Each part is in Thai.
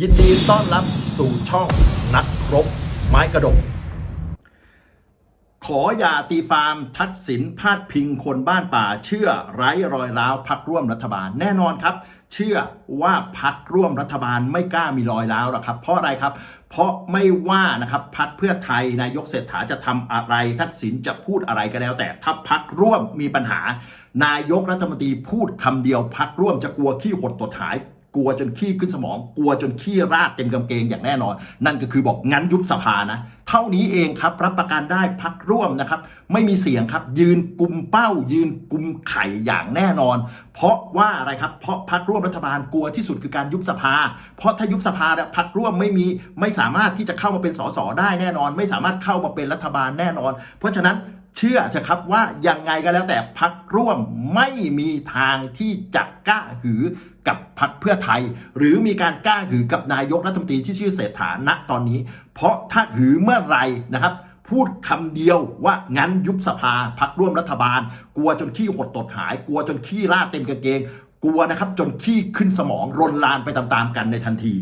ยินดีต้อนรับสู่ช่องนักรบไม้กระดก ขออย่าตีฟาร์มทักษิณพาดพิงคนบ้านป่า เชื่อไร้รอยร้าวพักร่วมรัฐบาลแน่นอนครับ เชื่อว่าพักร่วมรัฐบาลไม่กล้ามีรอยร้าวหรอกครับ เพราะอะไรครับ เพราะไม่ว่านะครับพักเพื่อไทยนายกเศรษฐาจะทำอะไรทักษิณจะพูดอะไรก็แล้ว แต่ถ้าพักร่วมมีปัญหา นายกรัฐมนตรีพูดคำเดียวพักร่วมจะกลัวขี้หดตดหาย กลัวจนขี้ขึ้นสมอง กลัวจนขี้ราดเต็มกางเกงอย่างแน่นอน นั่นก็คือบอกงั้นยุบสภานะ เท่านี้เองครับรับประกันได้พักร่วมนะครับ ไม่มีเสียงครับ ยืนกุมเป้า ยืนกุมไข่อย่างแน่นอน เพราะว่าอะไรครับเพราะพักร่วมรัฐบาลกลัวที่สุดคือการยุบสภา เพราะถ้ายุบสภาแล้วพักร่วมไม่มีไม่สามารถที่จะเข้ามาเป็นสสได้แน่นอน ไม่สามารถเข้ามาเป็นรัฐบาลแน่นอน เพราะฉะนั้น เชื่อเถอะครับว่ายังไงก็แล้วแต่พักร่วมไม่มีทางที่จะกล้าหือกับพักเพื่อไทย หรือมีการกล้าหือกับนายกรัฐมนตรีที่ชื่อเศรษฐาณตอนนี้ เพราะถ้าหือเมื่อไหร่นะครับพูดคำเดียวว่างั้นยุบสภาพักร่วมรัฐบาล กลัวจนขี้หดตดหาย กลัวจนขี้ราดเต็มกางเกง กลัวนะครับจนขี้ขึ้นสมองรนลานไปตามๆกันในทันที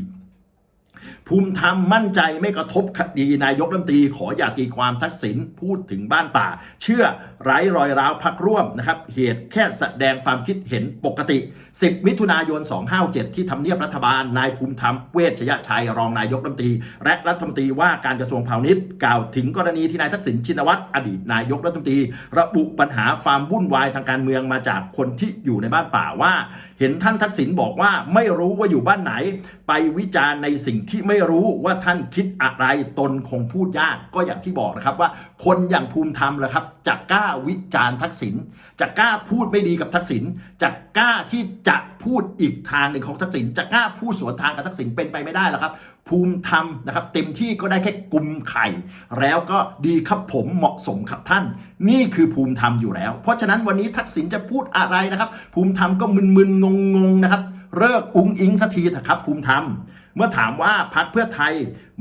ภูมิธรรมมั่นใจไม่กระทบคดีนายกรัฐมนตรีขออย่าตีความทักษิณพูดถึงบ้านป่า เชื่อไร้รอยร้าวพักร่วมนะครับ เหตุแค่แสดงความคิดเห็นปกติ 10 มิถุนายน 257 ที่ทำเนียบรัฐบาลนายภูมิธรรมเวชยชัยรองนายกรัฐมนตรี และรัฐมนตรีว่าการกระทรวงพาณิชย์กล่าวถึงกรณีที่นายทักษิณชินวัตรอดีตนายกรัฐมนตรี ระบุปัญหาความวุ่นวายทางการเมืองมาจากคนที่อยู่ในบ้านป่าว่า เห็นท่านทักษิณบอกว่าไม่รู้ว่าอยู่บ้านไหน ไปวิจารณ์ในสิ่งที่ไม่รู้ว่าท่านคิดอะไรตนคงพูดยากก็อย่างที่บอกนะครับว่า คนอย่างภูมิธรรมแหละครับจะกล้าวิจารณ์ทักษิณจะกล้าพูดไม่ดีกับทักษิณจะกล้าที่จะพูดอีกทางหนึ่งของทักษิณจะกล้าพูดสวนทางกับทักษิณเป็นไปไม่ได้หรอกครับ ภูมิธรรมนะครับ เต็มที่ก็ได้แค่กุมไข่ แล้วก็ดีครับผมเหมาะสมครับท่าน นี่คือภูมิธรรมอยู่แล้ว เพราะฉะนั้นวันนี้ทักษิณจะพูดอะไรนะครับ ภูมิธรรมก็มึนๆงงๆนะครับ เลิกอุ้งอิงสักทีเถอะครับภูมิธรรม เมื่อถามว่าพักเพื่อไทย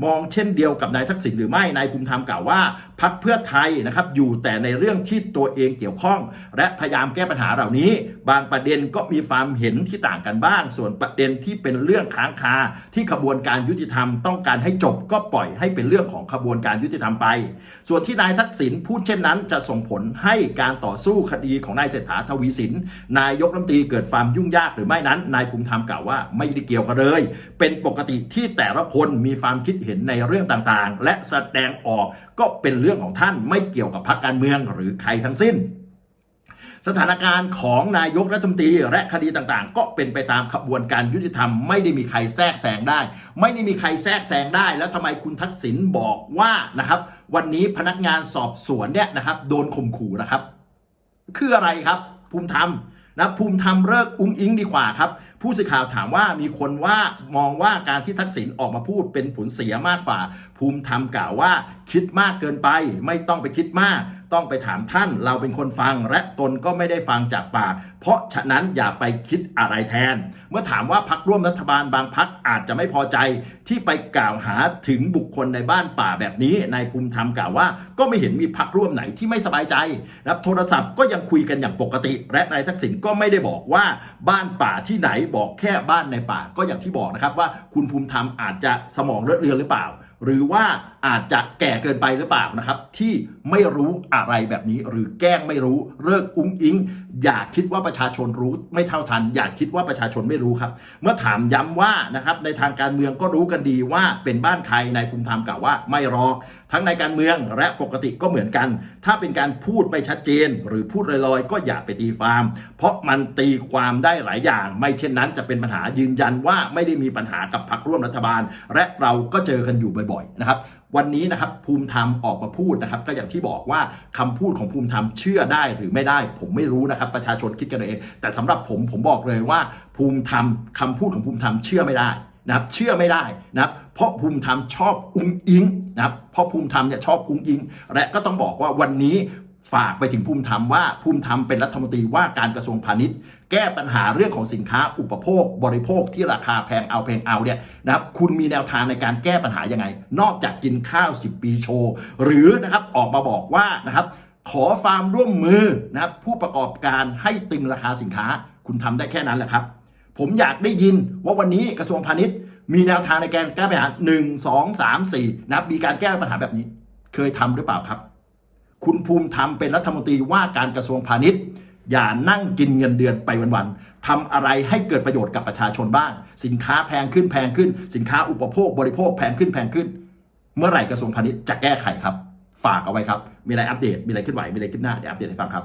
มองเช่นเดียวกับนายทักษิณหรือไม่นายภูมิธรรมกล่าวว่าพักเพื่อไทยนะครับอยู่แต่ในเรื่องที่ตัวเองเกี่ยวข้อง และพยายามแก้ปัญหาเหล่านี้ บางประเด็นก็มีความเห็นที่ต่างกันบ้าง ส่วนประเด็นที่เป็นเรื่องค้างคา ที่ขบวนการยุติธรรมต้องการให้จบก็ปล่อยให้เป็นเรื่องของขบวนการยุติธรรมไป ส่วนที่นายทักษิณพูดเช่นนั้น จะส่งผลให้การต่อสู้คดีของนายเศรษฐาทวีสินนายกรัฐมนตรีเกิดความยุ่งยากหรือไม่นั้นนายภูมิธรรมกล่าวว่าไม่ได้เกี่ยวกันเลย เป็นปกติที่แต่ละคนมีความคิดเห็นในเรื่องต่างๆ และแสดงออกก็เป็นเรื่องของท่านไม่เกี่ยวกับพรรคการเมืองหรือใครทั้งสิ้น สถานการณ์ของนายกรัฐมนตรีและคดีต่างๆ ก็เป็นไปตามขบวนการยุติธรรมไม่ได้มีใครแทรกแซงได้ ไม่ได้มีใครแทรกแซงได้ แล้วทำไมคุณทักษิณบอกว่านะครับวันนี้พนักงานสอบสวนเนี่ยนะครับโดนข่มขู่นะครับ คืออะไรครับภูมิธรรม นะภูมิธรรมเลิกอุ้งอิงดีกว่าครับ ผู้สื่อข่าวถามว่ามีคนว่ามองว่าการที่ทักษิณออกมาพูดเป็นผลเสียมากกว่า ภูมิธรรมกล่าวว่า คิดมากเกินไปไม่ต้องไปคิดมาก ต้องไปถามท่านเราเป็นคนฟังและตนก็ไม่ได้ฟังจากปาก เพราะฉะนั้นอย่าไปคิดอะไรแทน เมื่อถามว่าพักร่วมรัฐบาลบางพักอาจจะไม่พอใจที่ไปกล่าวหาถึงบุคคลในบ้านป่าแบบนี้นายภูมิธรรมกล่าวว่า ก็ไม่เห็นมีพักร่วมไหนที่ไม่สบายใจนะครับโทรศัพท์ก็ยังคุยกันอย่างปกติ และนายทักษิณก็ไม่ได้บอกว่าบ้านป่าที่ไหนบอกแค่บ้านในป่าก็อย่างที่บอกนะครับว่าคุณภูมิธรรมอาจจะสมองเลอะเลือนหรือเปล่า หรือว่าอาจจะแก่เกินไปหรือเปล่านะครับ ที่ไม่รู้อะไรแบบนี้ หรือแกล้งไม่รู้เลิกอุ้งอิง อย่าคิดว่าประชาชนรู้ไม่เท่าทัน อย่าคิดว่าประชาชนไม่รู้ครับ เมื่อถามย้ำว่านะครับในทางการเมืองก็รู้กันดีว่าเป็นบ้านใครนายภูมิธรรมกล่าวว่าไม่รอทั้งในการเมืองและปกติก็เหมือนกัน ถ้าเป็นการพูดไม่ชัดเจน หรือพูดลอยๆ ก็อย่าไปตีความเพราะมันตีความได้หลายอย่าง ไม่เช่นนั้นจะเป็นปัญหายืนยันว่าไม่ได้มีปัญหากับพรรคร่วมรัฐบาล และเราก็เจอกันอยู่บ่อยๆนะครับ วันนี้นะครับภูมิธรรมออกมาพูดนะครับ ก็อย่างที่บอกว่าคำพูดของภูมิธรรมเชื่อได้หรือไม่ได้ ผมไม่รู้นะครับ ประชาชนคิดกันเอง แต่สำหรับผมผมบอกเลยว่า ภูมิธรรมคำพูดของภูมิธรรมเชื่อไม่ได้นะครับเชื่อไม่ได้นะครับเพราะภูมิธรรมชอบอุ้งอิงนะครับเพราะภูมิธรรมเนี่ยชอบอุ้งอิง และก็ต้องบอกว่าวันนี้ ฝากไปถึงภูมิธรรมว่าภูมิธรรมเป็นรัฐมนตรีว่าการกระทรวงพาณิชย์ แก้ปัญหาเรื่องของสินค้าอุปโภค บริโภคที่ราคาแพงเอาแพงเอาเนี่ยนะครับคุณมีแนวทางในการแก้ปัญหายังไง นอกจากกินข้าว 10 ปีโชว์หรือนะครับออกมาบอกว่านะครับขอฟาร์มร่วมมือนะครับผู้ประกอบการให้ตึงราคาสินค้า คุณทำได้แค่นั้นแหละครับ ผมอยากได้ยินว่าวันนี้กระทรวงพาณิชย์ มีแนวทางในการแก้ปัญหา1 2 3 4นะครับมีการแก้ปัญหาแบบนี้ เคยทำหรือเปล่าครับ คุณภูมิธรรมเป็นรัฐมนตรีว่าการกระทรวงพาณิชย์ อย่านั่งกินเงินเดือนไปวันๆทำอะไรให้เกิดประโยชน์กับประชาชนบ้าง สินค้าแพงขึ้นแพงขึ้น สินค้าอุปโภคบริโภคแพงขึ้นแพงขึ้น เมื่อไหร่กระทรวงพาณิชย์จะแก้ไขครับ ฝากเอาไว้ครับ มีอะไรอัปเดต มีอะไรขึ้นไหว มีอะไรขึ้นหน้า เดี๋ยวอัปเดตให้ฟังครับ